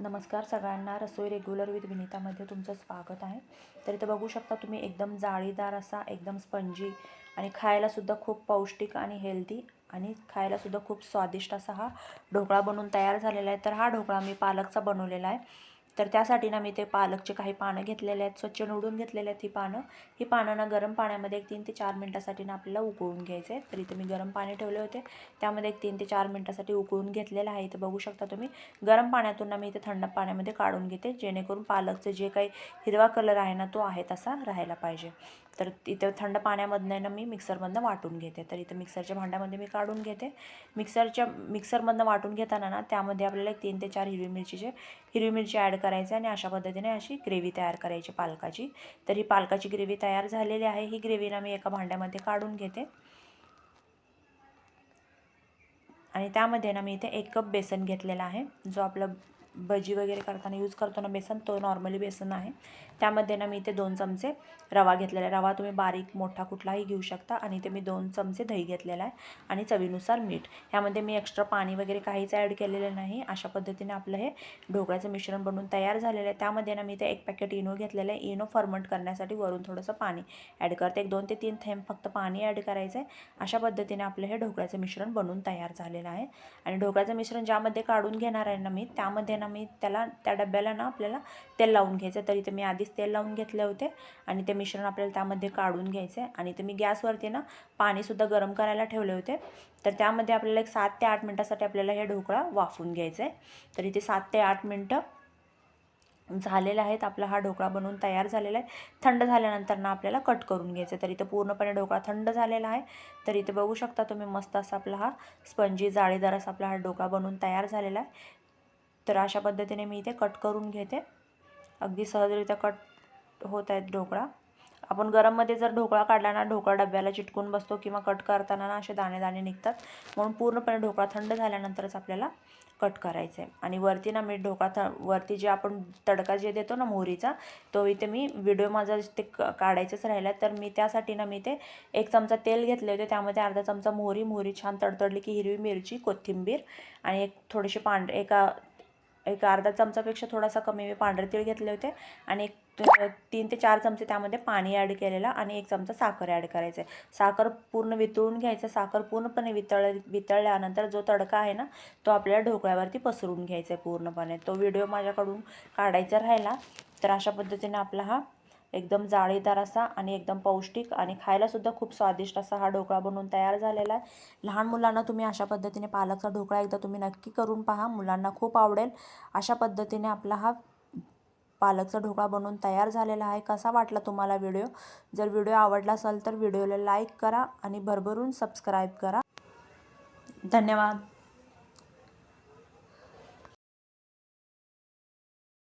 नमस्कार सगळ्यांना. रसोई regular with विनीतामध्ये तुमचं स्वागत आहे. तर इथं बघू शकता तुम्ही एकदम जाळीदार असा एकदम स्पंजी आणि खायलासुद्धा खूप पौष्टिक आणि हेल्दी आणि खायलासुद्धा खूप स्वादिष्ट असा हा ढोकळा बनवून तयार झालेला आहे. तर हा ढोकळा मी पालकचा बनवलेला आहे. तर त्यासाठी ना मी ते पालकचे काही पानं घेतलेले आहेत स्वच्छ निवडून घेतलेले आहेत ही पानं. ही पानं ना गरम पाण्यामध्ये एक तीन ते चार मिनटासाठी ना आपल्याला उकळून घ्यायचे तर इथे मी गरम पाणी ठेवले होते. त्यामध्ये एक तीन ते चार मिनटासाठी उकळून घेतलेलं आहे इथं. बघू शकता तुम्ही गरम पाण्यातून ना मी इथे थंड पाण्यामध्ये काढून घेते जेणेकरून पालकचं जे काही हिरवा कलर आहे ना तो आहे तसा राहायला पाहिजे. तर इथं थंड पाण्यामधनं ना मी मिक्सरमधनं वाटून घेते. तर इथं मिक्सरच्या भांड्यामध्ये मी काढून घेते. मिक्सरच्या मिक्सरमधनं वाटून घेताना ना त्यामध्ये आपल्याला एक तीन ते चार हिरवी मिरचीचे हिरवी मिरची ॲड करायचं आणि अशा पद्धतीने अशी ग्रेव्ही तयार करायची पालकाची. तर ही पालकाची ग्रेव्ही तयार झालेली आहे. ही ग्रेव्हीला मी एका भांड्यामध्ये काढून घेते. आणि त्यामध्ये ना मी इथे एक कप बेसन घेतलेला आहे. जो आपला भजी वगैरे करताना यूज करतो ना बेसन तो नॉर्मली बेसन आहे. त्यामध्ये ना मी इथे दोन चमचे रवा घेतलेला आहे. रवा तुम्ही बारीक मोठा कुठलाही घेऊ शकता आणि इथे मी दोन चमचे दही घेतलेला आहे आणि चवीनुसार मीठ. ह्यामध्ये मी एक्स्ट्रा पाणी वगैरे काहीच ॲड केलेलं नाही. अशा पद्धतीने आपलं हे ढोकळ्याचं मिश्रण बनवून तयार झालेलं आहे. त्यामध्ये ना मी इथे एक पॅकेट इनो घेतलेलं आहे. इनो फर्मंट करण्यासाठी वरून थोडंसं पाणी ॲड करते. एक दोन ते तीन थेंब फक्त पाणी ॲड करायचं आहे. अशा पद्धतीने आपलं हे ढोकळ्याचं मिश्रण बनवून तयार झालेलं आहे. आणि ढोकळ्याचं मिश्रण ज्यामध्ये काढून घेणार आहे ना मी त्यामध्ये ना मी त्याला त्या डब्याला ना आपल्याला तेल लावून घ्यायचं. तरी ते मी आधीच तेल लावून घेतले होते आणि ते मिश्रण आपल्याला त्यामध्ये काढून घ्यायचं आहे. आणि ते मी गॅसवरती ना पाणीसुद्धा गरम करायला ठेवले होते. तर त्यामध्ये आपल्याला एक सात ते आठ मिनटासाठी आपल्याला हे ढोकळा वाफवून घ्यायचं आहे. तर इथे सात ते आठ मिनटं झालेले आहेत. आपला हा ढोकळा बनवून तयार झालेला आहे. थंड झाल्यानंतर ना आपल्याला कट करून घ्यायचं तर इथं पूर्णपणे ढोकळा थंड झालेला आहे. तर इथे बघू शकता तुम्ही मस्त असा आपला हा स्पंजी जाळीदार असा आपला हा ढोकळा बनवून तयार झालेला आहे. तर अशा पद्धतीने मी इथे कट करून घेते. अगदी सहजरित्या कट होत आहेत ढोकळा. आपण गरममध्ये जर ढोकळा काढला ना ढोकळा डब्याला चिटकून बसतो किंवा कट करताना ना असे दाणे दाणे निघतात. म्हणून पूर्णपणे ढोकळा थंड झाल्यानंतरच आपल्याला कट करायचं आहे आणि वरती ना मी ढोकळा थ वरती जे आपण तडका जे देतो ना मोहरीचा तो इथे मी व्हिडिओ माझा ते क काढायचंच राहिला तर मी त्यासाठी ना मी ते एक चमचा तेल घेतले होते. त्यामध्ये अर्धा चमचा मोहरी मोहरी छान तडतडली की हिरवी मिरची कोथिंबीर आणि एक थोडेसे पांढरे एका एक अर्धा चमचापेक्षा थोडासा कमी मी पांढरे तीळ घेतले होते आणि एक तीन ते चार चमचे त्यामध्ये पाणी ॲड केलेलं आणि एक चमचा साखर ॲड करायचं आहे साखर पूर्ण वितळून घ्यायचं. साखर पूर्णपणे वितळ वितळल्यानंतर जो तडका आहे ना तो आपल्याला ढोकळ्यावरती पसरून घ्यायचा आहे पूर्णपणे. तो व्हिडिओ माझ्याकडून काढायचा राहिला तर अशा पद्धतीने आपला हा एकदम जाळीदार असा आणि एकदम पौष्टिक आणि खायलासुद्धा खूप स्वादिष्ट असा हा ढोकळा बनवून तयार झालेला आहे. लहान मुलांना तुम्ही अशा पद्धतीने पालकचा ढोकळा एकदा तुम्ही नक्की करून पहा. मुलांना खूप आवडेल. अशा पद्धतीने आपला हा पालकचा ढोकळा बनवून तयार झालेला आहे. कसा वाटला तुम्हाला व्हिडिओ? जर व्हिडिओ आवडला असेल तर व्हिडिओला लाईक करा आणि भरभरून सबस्क्राईब करा. धन्यवाद.